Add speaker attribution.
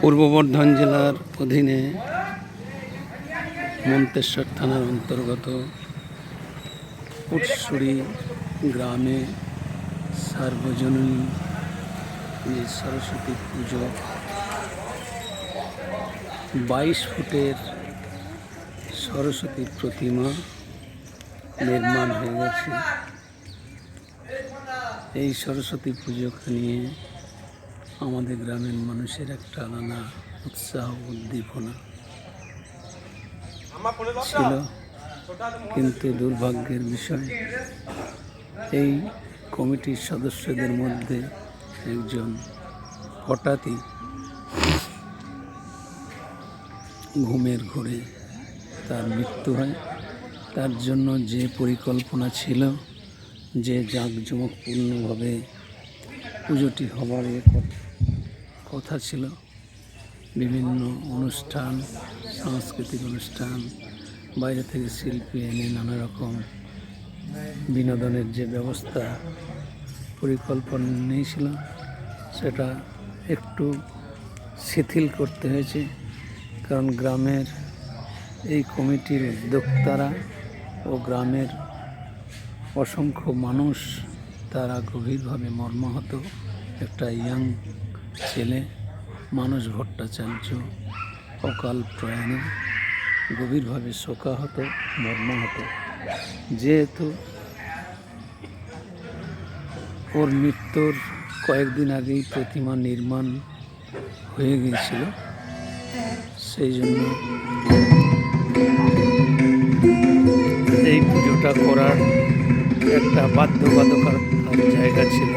Speaker 1: পূর্ব বর্ধমান জেলার অধীনে মন্তেশ্বর থানার অন্তর্গত উৎসুরি গ্রামে সার্বজনীন যে সরস্বতী পুজো বাইশ ফুটের সরস্বতী প্রতিমা নির্মাণ হয়ে গেছে। এই সরস্বতী পুজোকে নিয়ে আমাদের গ্রামের মানুষের একটা আলাদা উৎসাহ, উদ্দীপনা ছিল। কিন্তু দুর্ভাগ্যের বিষয়, এই কমিটির সদস্যদের মধ্যে একজন হঠাৎই ঘুমের ঘোরে তার মৃত্যু হয়। তার জন্য যে পরিকল্পনা ছিল যে জাঁকজমকপূর্ণভাবে পুজোটি হবার কথা ছিল। বিভিন্ন অনুষ্ঠান, সাংস্কৃতিক অনুষ্ঠান, বাইরে থেকে শিল্পী এনে নানা রকম বিনোদনের যে ব্যবস্থা, পরিকল্পনা নিয়েছিল সেটা একটু শিথিল করতে হয়েছে। কারণ গ্রামের এই কমিটির উদ্যোক্তারা ও গ্রামের অসংখ্য মানুষ, তারা গভীরভাবে মর্মাহত একটা ইয়াং ছেলে, মানুষ ভট্টাচার্য, অকাল প্রয়াণে গভীরভাবে শোকাহত, মর্মাহত। যেহেতু ওর মৃত্যুর কয়েকদিন আগেই প্রতিমা নির্মাণ হয়ে গিয়েছিল, সেই জন্য এই পুজোটা করার একটা বাধ্যবাধকতার জায়গা ছিল।